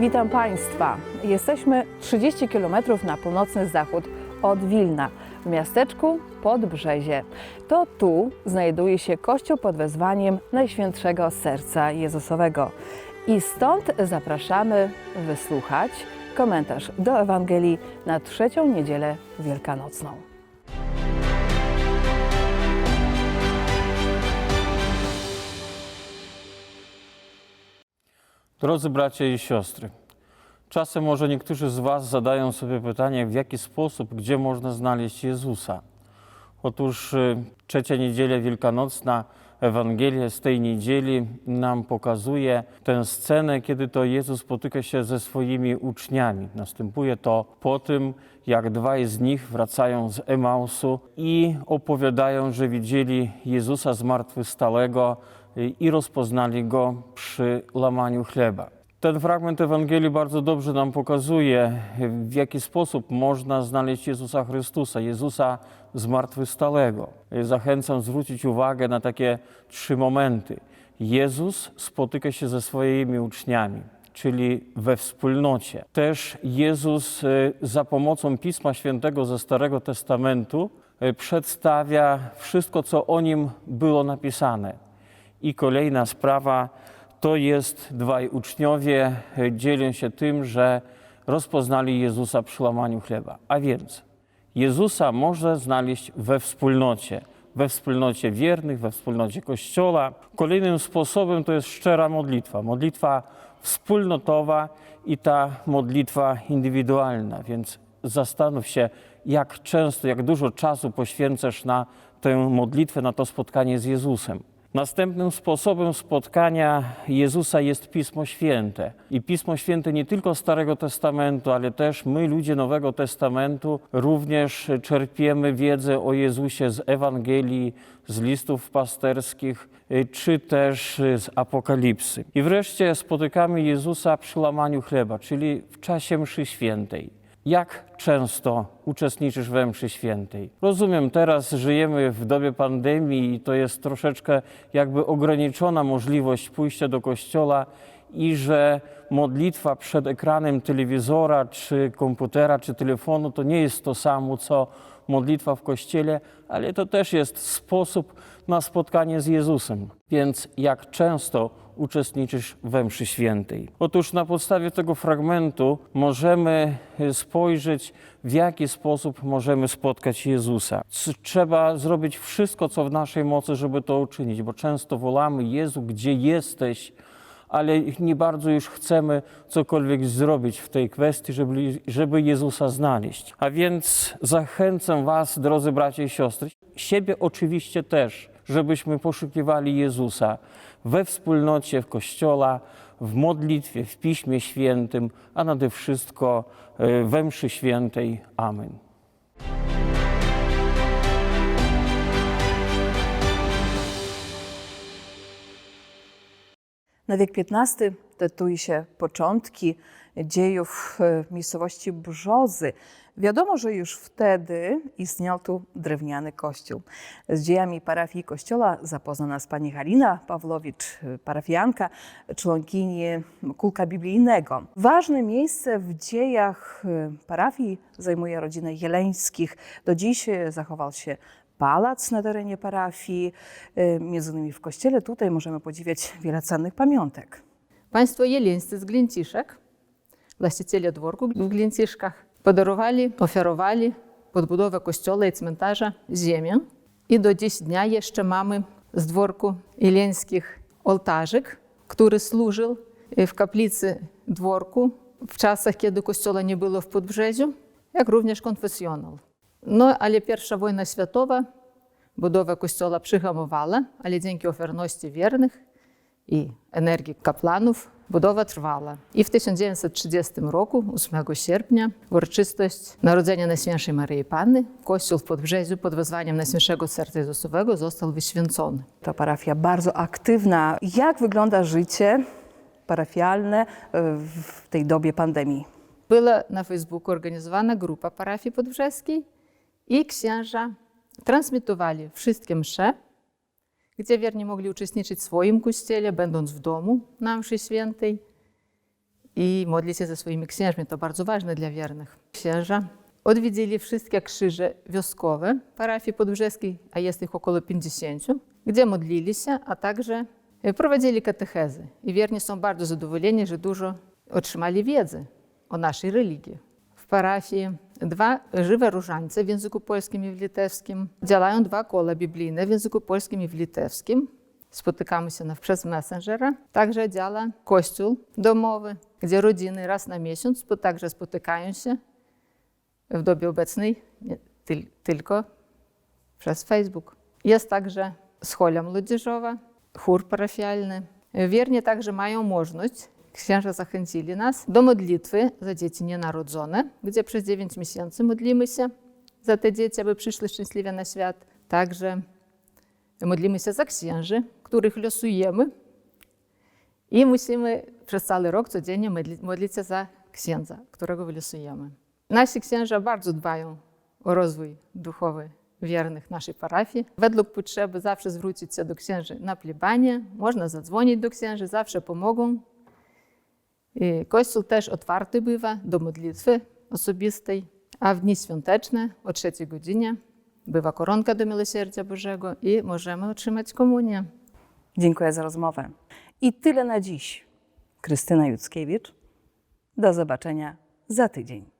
Witam Państwa. Jesteśmy 30 km na północny zachód od Wilna, w miasteczku Podbrzezie. To tu znajduje się kościół pod wezwaniem Najświętszego Serca Jezusowego. I stąd zapraszamy wysłuchać komentarz do Ewangelii na trzecią niedzielę wielkanocną. Drodzy bracia i siostry, czasem może niektórzy z Was zadają sobie pytanie, w jaki sposób, gdzie można znaleźć Jezusa. Otóż y, trzecia niedziela wielkanocna, Ewangelia z tej niedzieli nam pokazuje tę scenę, kiedy to Jezus spotyka się ze swoimi uczniami. Następuje to po tym, jak dwaj z nich wracają z Emausu i opowiadają, że widzieli Jezusa zmartwychwstałego i rozpoznali Go przy łamaniu chleba. Ten fragment Ewangelii bardzo dobrze nam pokazuje, w jaki sposób można znaleźć Jezusa Chrystusa, Jezusa zmartwychwstałego. Zachęcam zwrócić uwagę na takie trzy momenty. Jezus spotyka się ze swoimi uczniami, czyli we wspólnocie. Też Jezus y, za pomocą Pisma Świętego ze Starego Testamentu y, przedstawia wszystko, co o nim było napisane. I kolejna sprawa to jest dwaj uczniowie dzielą się tym, że rozpoznali Jezusa przy łamaniu chleba. A więc Jezusa można znaleźć we wspólnocie, we wspólnocie wiernych, we wspólnocie Kościoła. Kolejnym sposobem to jest szczera modlitwa, modlitwa wspólnotowa i ta modlitwa indywidualna. Więc zastanów się, jak często, jak dużo czasu poświęcasz na tę modlitwę, na to spotkanie z Jezusem. Następnym sposobem spotkania Jezusa jest Pismo Święte. I Pismo Święte nie tylko Starego Testamentu, ale też my, ludzie Nowego Testamentu, również czerpiemy wiedzę o Jezusie z Ewangelii, z listów pasterskich, y, czy też z Apokalipsy. I wreszcie spotykamy Jezusa przy łamaniu chleba, czyli w czasie mszy świętej. Jak często uczestniczysz we mszy świętej? Rozumiem, teraz żyjemy w dobie pandemii i to jest troszeczkę jakby ograniczona możliwość pójścia do kościola i że modlitwa przed ekranem telewizora, czy komputera, czy telefonu to nie jest to samo, co modlitwa w kościele, ale to też jest sposób na spotkanie z Jezusem. Więc jak często uczestniczysz we mszy świętej? Otóż na podstawie tego fragmentu możemy spojrzeć, w jaki sposób możemy spotkać Jezusa. Trzeba zrobić wszystko, co w naszej mocy, żeby to uczynić, bo często wolamy Jezu, gdzie jesteś, ale nie bardzo już chcemy cokolwiek zrobić w tej kwestii, żeby, żeby Jezusa znaleźć. A więc zachęcam Was, drodzy bracia i siostry, siebie oczywiście też, żebyśmy poszukiwali Jezusa we wspólnocie, w Kościoła, w modlitwie, w Piśmie Świętym, a nade wszystko e, we mszy świętej. Amen. Na wiek XV datuje się początki dziejów e, miejscowości Brzozy. Wiadomo, że już wtedy istniał tu drewniany kościół. Z dziejami parafii kościoła zapozna nas pani Halina Pawlowicz, e, parafianka, członkini kółka biblijnego. Ważne miejsce w dziejach e, parafii zajmuje rodzina Jeleńskich. Do dziś zachował się pałac na terenie parafii. Między innymi w kościele tutaj możemy podziwiać wiele cennych pamiątek. Państwo jeleńscy z Glęciszek, właściciele dworku w Glęciszkach, podarowali, ofiarowali pod budowę kościoła i cmentarza ziemię. I do dziś dnia jeszcze mamy z dworku jeleńskich ołtarzyk, który służył w kaplicy dworku w czasach, kiedy kościoła nie było w Podbrzeziu, jak również konfesjonal. No, ale pierwsza wojna światowa budowę kościoła przyhamowała, ale dzięki ofiarności wiernych i energii kapłanów budowa trwała. I w 1930 roku, 8 sierpnia, uroczystość Narodzenia Najświętszej Maryi Panny, kościół w Podbrzeziu pod wezwaniem Najświętszego Serca Jezusowego został wyświęcony. To parafia bardzo aktywna. Jak wygląda życie parafialne e, w tej dobie pandemii? Była na Facebooku organizowana grupa parafii podbrzeskiej i księża transmitowali wszystkie msze, gdzie wierni mogli uczestniczyć w swoim kościele, będąc w domu na mszy świętej. i modlić się ze swoimi księżmi. To bardzo ważne dla wiernych. Księża odwiedzili wszystkie krzyże wioskowe parafii podbrzeskiej, a jest ich około 50, gdzie modlili się, a także prowadzili katechezy. I wierni są bardzo zadowoleni, że dużo otrzymali wiedzy o naszej religii. W parafii dwa żywe różańce w języku polskim i w litewskim. Działają dwa koła biblijne w języku polskim i w litewskim. Spotykamy się na, przez Messengera. Także działa kościół domowy, gdzie rodziny raz na miesiąc także spotykają się w dobie obecnej nie, tyl, tylko przez Facebook. Jest także schola młodzieżowa, chór parafialny. Wierni także mają możliwość, księża zachęcili nas do modlitwy za dzieci nienarodzone, gdzie przez 9 miesięcy modlimy się za te dzieci, aby przyszły szczęśliwie na świat. Także modlimy się za księży, których losujemy i musimy przez cały rok codziennie modli- modlić się za księdza, którego wylosujemy. Nasi księża bardzo dbają o rozwój duchowy wiernych naszej parafii. Według potrzeby zawsze zwrócić się do księży na plebanie, można zadzwonić do księży, zawsze pomogą. I kościół też otwarty bywa do modlitwy osobistej, a w dni świąteczne o trzeciej godzinie bywa koronka do Miłosierdzia Bożego i możemy otrzymać komunię. Dziękuję za rozmowę. I tyle na dziś. Krystyna Juckiewicz. Do zobaczenia za tydzień.